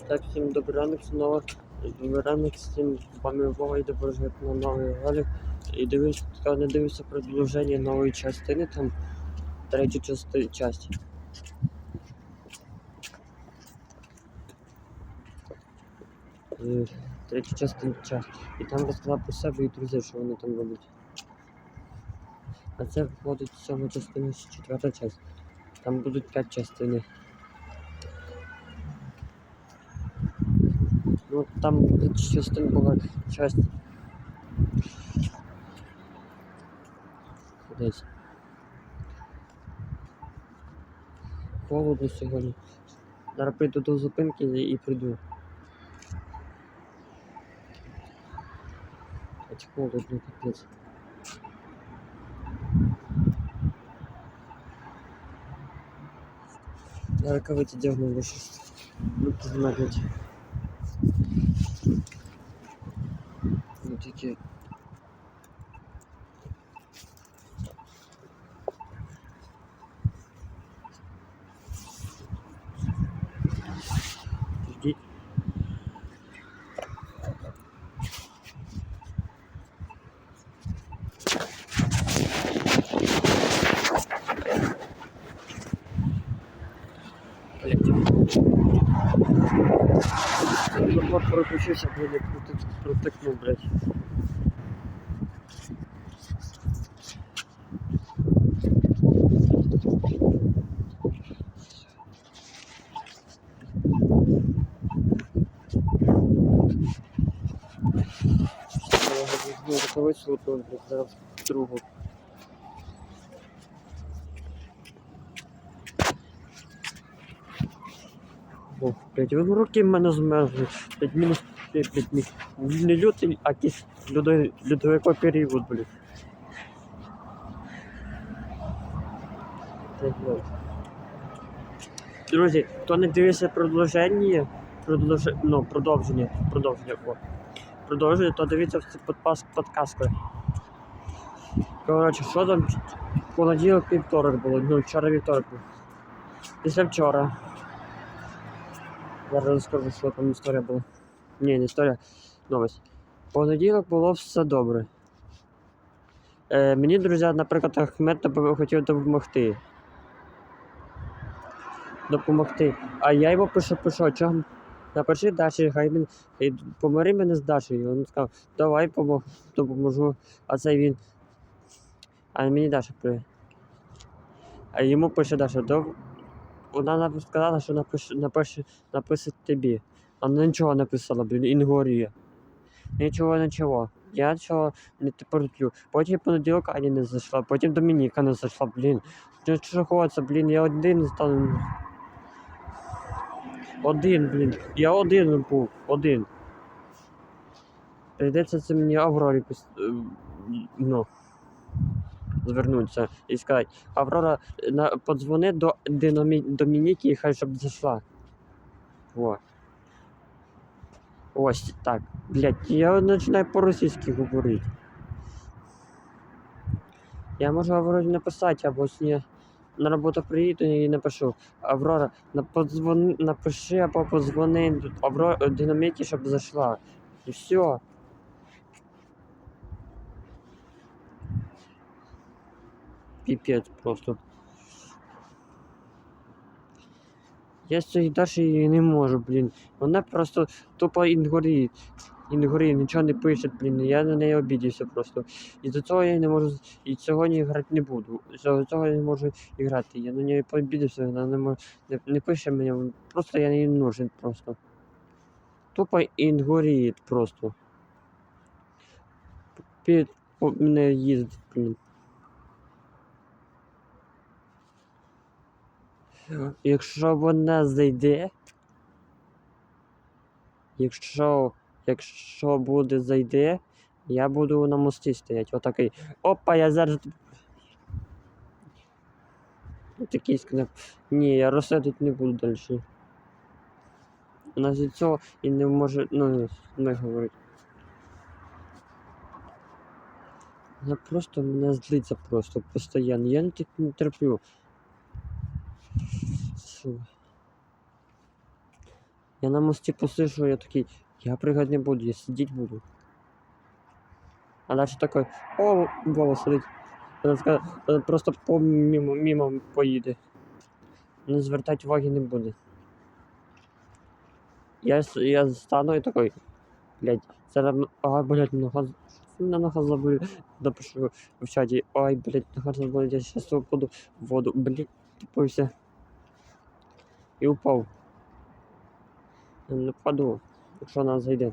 Так, всім добрий ранок, знову добрий ранок, всім вами Вова і добре жити на новий ролик. І дивився, не дивився продовження нової частини, там третю части, часть. Третю частину часть. І там розказав про себе і друзів, що вони там роблять. А це входить сьома частина, четверта часть. Там будуть п'ять частин. Ну там частин була часть. Десь. Холодно сьогодні. Зараз прийду до зупинки і і прийду. Хоч холодно капець. Я рукавиці дягнув, бо щось руки змерзнуть. Ну такі. Ждіть. Блять. Забор переключився, блядь, протек- протекнув, блядь. Я візьму рукавицю одну, блядь, зараз О, блядь, ви руки в мене змерзли. Блядь, мінус блядь, мі- не лютий, а якийсь людо- льодовиковий період, блядь. Блядь. Друзі, хто не дивився продовження, продовж... ну, продовження, продовження, о, продовження, то дивіться в подпас- подказку. Коротше, що там понеділок вівторок було, ну вчора вівторок був. Після вчора. Зараз розкажу, що там історія була. Ні, не історія, новость. Понеділок було все добре. Е, мені, друзі, наприклад, Ахмед хотів допомогти. Допомогти. А я йому пишу, пишу, чого? Напиши Даші, хай він помири мене з Дашею. Він сказав, давай допоможу. А це він. А мені Даша при. А йому пише Даша. Вона нап- сказала, що напише, напише, напише тобі. А вона нічого написала, блін, інгоріє. Нічого, нічого. Я цього не терплю. Потім понеділок Аня не зайшла, потім Домініка не зайшла, блін. Що хочеться, блін, я один стану. Один, блін. Я один був, один. Прийдеться це мені Аврорі пис... е, ну, звернутися і сказати, Аврора, на... подзвони до Динамі... Домініки, хай щоб зайшла. Во. Ось так. Блять, я починаю по-російськи говорити. Я можу Аврорі написати, або с ней на роботу приїду і напишу. Аврора, подзвони, напиши або подзвони Авро... Динаміки, щоб зайшла. І все. Піпець просто. Я з цієї Даші не можу, блін. Вона просто тупо інгоріє. Інгоріє, нічого не пише, блін. Я на неї обідівся просто. І до цього я не можу. І сьогодні грати не буду. З цього я не можу грати. Я на неї пообідався, вона не може. Не, не пише мені, просто я не нужен просто. Тупо інгоріє просто. Під мене їздить, блін. Якщо вона зайде, якщо, якщо буде зайде, я буду на мості стояти. Отакий. Опа, я зараз. Такий скнеп. Ні, я розсадити не буду далі. Вона з цього і не може, ну, не говорить. Вона просто мене злиться просто постійно. Я не так не терплю Фу. Я на мості послышу, я такий, я прыгать не буду, я сидеть буду. А дальше такой, о, Вова сидить. Вона така, е, просто по мимо, мимо поїде. Не звертати уваги не буде. Я, с- я стану і такой, блядь, зараз, м- а, блядь, нога, з- на нога забыл, напишу в чаті, ой, блядь, нога забыл, я сейчас упаду в воду, блядь, тупився. І упав. Не впаду, якщо вона зайде.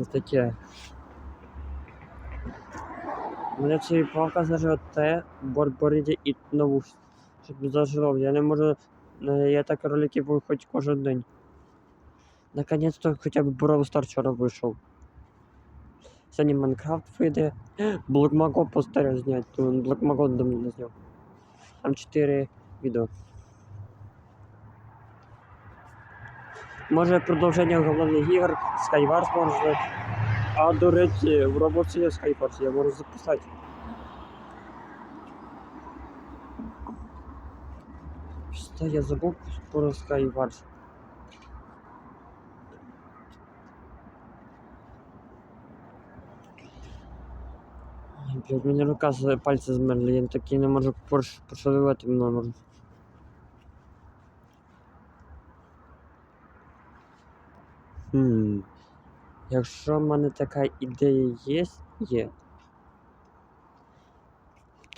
Ось таке. Мене цієї палка заживе те, борбориді і нову, щоб зажило. Я не можу. е, Я так ролики буду хоч кожен день. Наконец-то хоча б Brawl Stars вчора вийшов. Сьогодні Майнкрафт вийде. Блокмаго постараюсь зняти, Блокмаго давно не зняв. Там 4 відео. Може продовження головних ігор, Skywars може. А до речі, в роботі є Skywars, я можу записати. Що я забув про Skywars. Ой, блядь, мені рука пальці змерли, я такий не можу пошалювати номер. Хм. Якщо в мене така ідея є, є.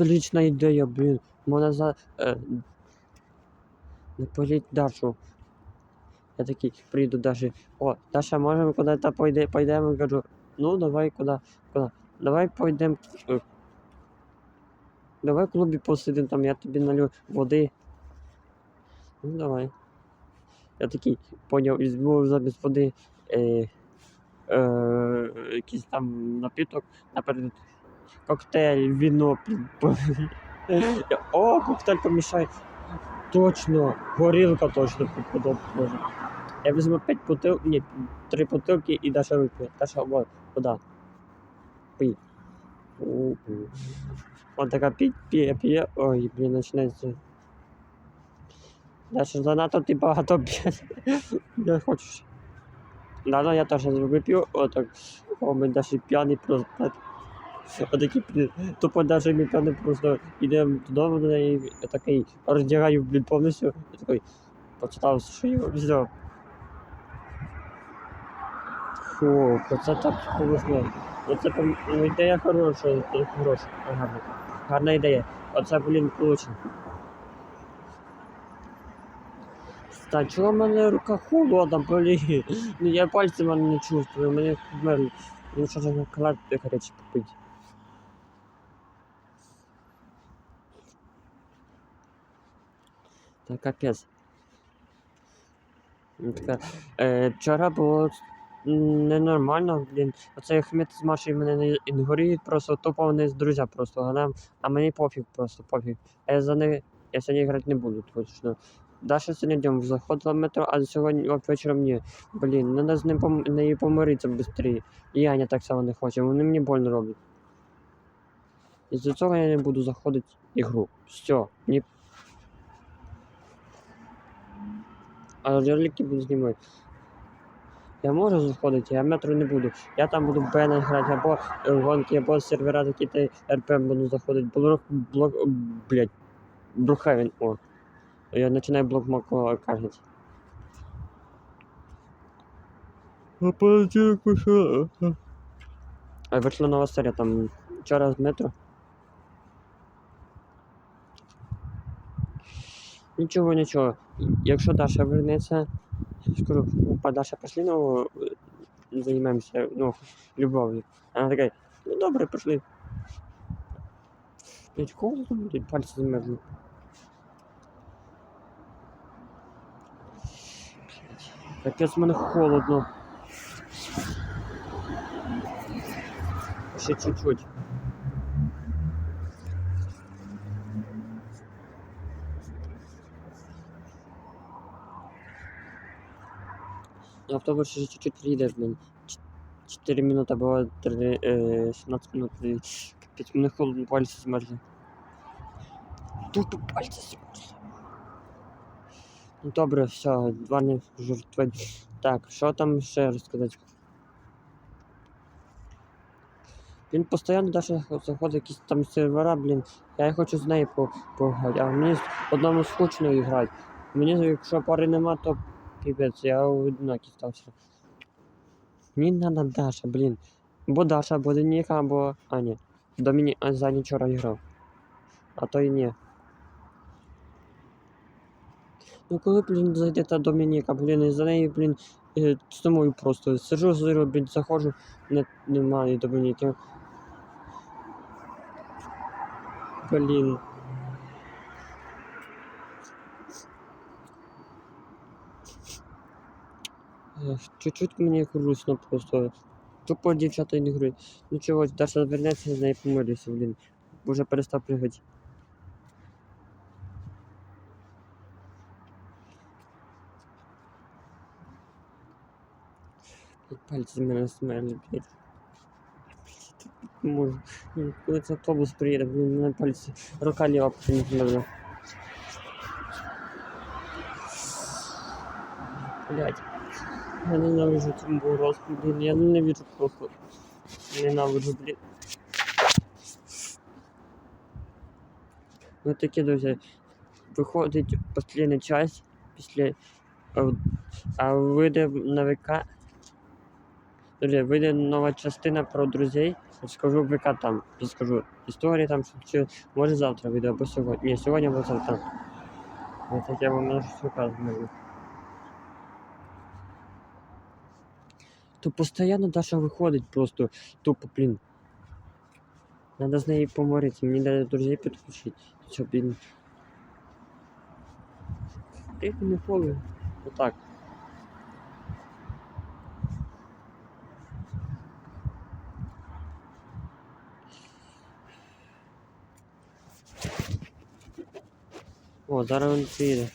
Отлична ідея, блін. Можна за. Е, не політь Дашу. Я такий прийду Даші. О, Даша, може ми куди-то пойде, пойдемо? Кажу, ну давай куди, куди. Давай пойдемо. е, Давай в клубі посидимо, там я тобі налю води. Ну давай. Я такий поняв, візьму замість води е, е, якийсь там напіток, наприклад, коктейль, віно. О, коктейль помішай. Точно, горілка точно подобає. Я візьму 5 бутил, ні, 3 бутилки і Даша вип'є. Даша, вот, вода. Пий. Вот така п'є, п'є, п'є. Ой, блін, починається. Даша, занадто ти багато п'є. Я хочу. ще. Да, я теж вип'ю, отак. О, ми Даші п'яний просто. Отакий, блін, тупо даже ми п'яний просто йдемо додому до неї, я такий роздягаю, блін, повністю, і такий почитав шию, все. Фу, це так повезло. Оце пом- ну, ідея хороша, хороша, гарна. Гарна ідея. Оце, блін, получено. Та чого в мене рука холодна, блін? Ну я мене не чувствую, мене вмерли. Мені що ж клад гарячий попити. Та капець. Ну, Така, е, вчора було ненормально, блін. Оцей Ахмед з Машею мене не ігнорують, просто тупо вони з друзі просто, а, нам, а мені пофіг просто, пофіг. А я за не, я сьогодні грати не буду, точно. Даша сьогодні днем заходила в метро, а сьогодні вечором ні. Блін, надо з ним пом... нею помиритися швидше. І Аня так само не хоче, вони мені больно роблять. Із-за цього я не буду заходити в ігру. Все, ні. А ролики буду знімати. Я можу заходити, я метро не буду. Я там буду Бена грати, або гонки, або сервера такі та РП буду заходити. Блок, блок, блять, Брухевен, о. Я починаю блок Мако кажуть. А понеділку що? А вийшла нова серія там вчора з метро. Нічого, нічого. Якщо Даша вернеться, скажу, опа, Даша, пошли ну, займемося, ну, любов'ю. Вона така, ну добре, пішли. Блять, холодно буде, пальці замерзли. Капець мене холодно. Ще чуть-чуть. Автобус ще чуть-чуть приїде, блін. 4 минути або 3, е, 17 минут. і Капець, мене холодно пальці змерзли. Тупо пальці змерзли. Ну добре, все, два не жартувати. Так, що там ще розказати? Він постійно даже заходить якісь там сервера, блін. Я хочу з нею по- пограти, а мені одному скучно грати. Мені, якщо пари нема, то піпець, я одинокий стався. Мені надо Даша, блін. Або Даша, або Доніка, або. А, ні. Доміні... За вчора грав. А то і ні. Ну коли, блін, зайде та Домініка, блін, і за нею, блін, е, сумую просто. Сижу, сижу, блін, заходжу, не, немає Домініки. Блін. Чуть-чуть мені грустно просто. Тупо дівчата не грають. Ну чого, Даша вернеться, з нею помилюся, блін. Уже перестав пригати. Пальці з мене смерли, блядь. Не можу. Блін, Коли цей автобус приїде, блін, мене пальці. Рука ліва не змерзла. Блядь. Я ненавижу цю мороз, блін, я ненавижу просто. Ненавижу, блін. Ну такі, друзі, виходить остання часть після. А, вийде на ВК. Друзі, вийде нова частина про друзей. Скажу в ВК там, скажу історії там, що- може завтра вийде, або сьогодні. Ні, сьогодні або завтра. Так я вам можу вказую. То постійно Даша виходить просто тупо, блін. Надо з нею поморитися, мені треба друзей підключити. Що, блін. Ти не холодно. Отак. О, зараз він приїде.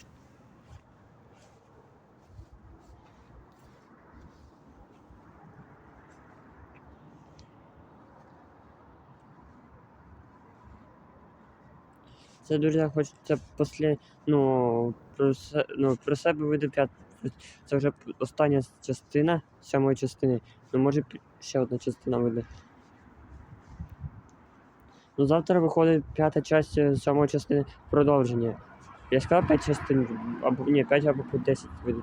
Це дуже хочеться після, ну, про, ну, про себе вийде п'ят. Це вже остання частина сьомої частини. Ну, може ще одна частина вийде. Ну, завтра виходить п'ята часть е, сьомої частини продовження. Я сказав 5 частин, або ні, 5 або по 10 вийде.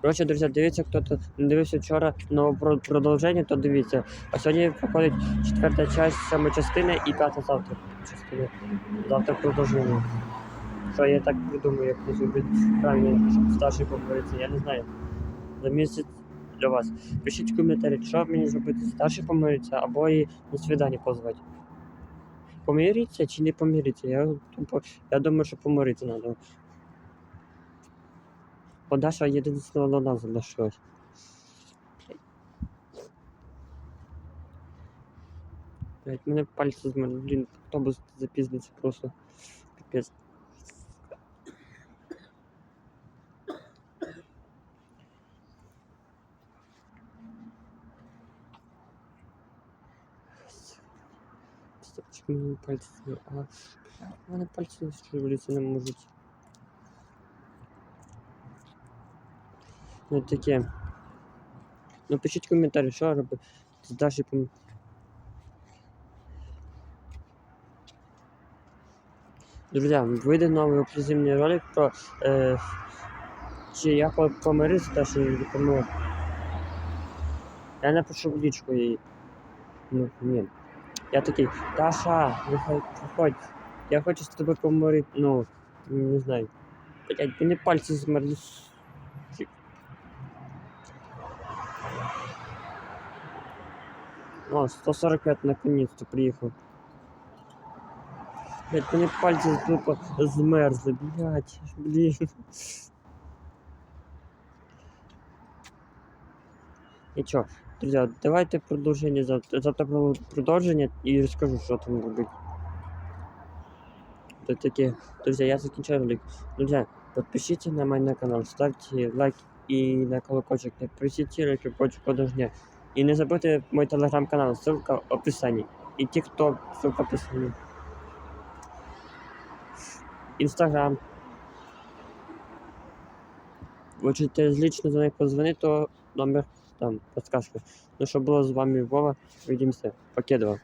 Коротше, друзі, дивіться, хто тут не дивився вчора нове продовження, то дивіться. А сьогодні виходить четверта часть сьомої частини і п'ята завтра частина. Завтра продовження. Що я так придумаю, як зробити правильно, щоб старший поговориться, я не знаю. За місяць для вас. Пишіть в коментарі, що мені зробити, старший помириться або і на свидання позвати. Помириться чи не помириться? Я, я думаю, що помиритися треба. Бо Даша єдине до нас залишилась. Блять, мене пальці з мене, блін, автобус запізниться просто. Піпець. Стопчик мені пальці. А, мене пальці не можуть. Ну таке. Ну пишіть коментарі, що робити з Даші пом... Друзья, вийде новий ексклюзивний ролик про е, чи я по- помирився з Дашею, чи помер. Я напишу в лічку їй. Ну, ні. Я такий, Даша, нехай приходь. Я хочу з тобою помирити. Ну, не знаю. Блять, мені пальці змерзли. О, 145 наконец-то приехал. Блять, мне пальцы тупо змерзли, блять, блин. Нічого, друзі, давайте продовження завтра. Завтра про- продовження і розкажу, що там робити. то таке. Друзі, я закінчаю ролик. Друзі, підпишіться на мене канал, ставте лайк і на колокольчик. Не почку кожного дня. І не забудьте мой телеграм-канал, ссылка в описанні. І TikTok, ссылка в описанні. Інстаграм. Хочете лично до них позвонити, то номер там, подсказка. Ну що було з вами Вова. Увидимся. Покедова.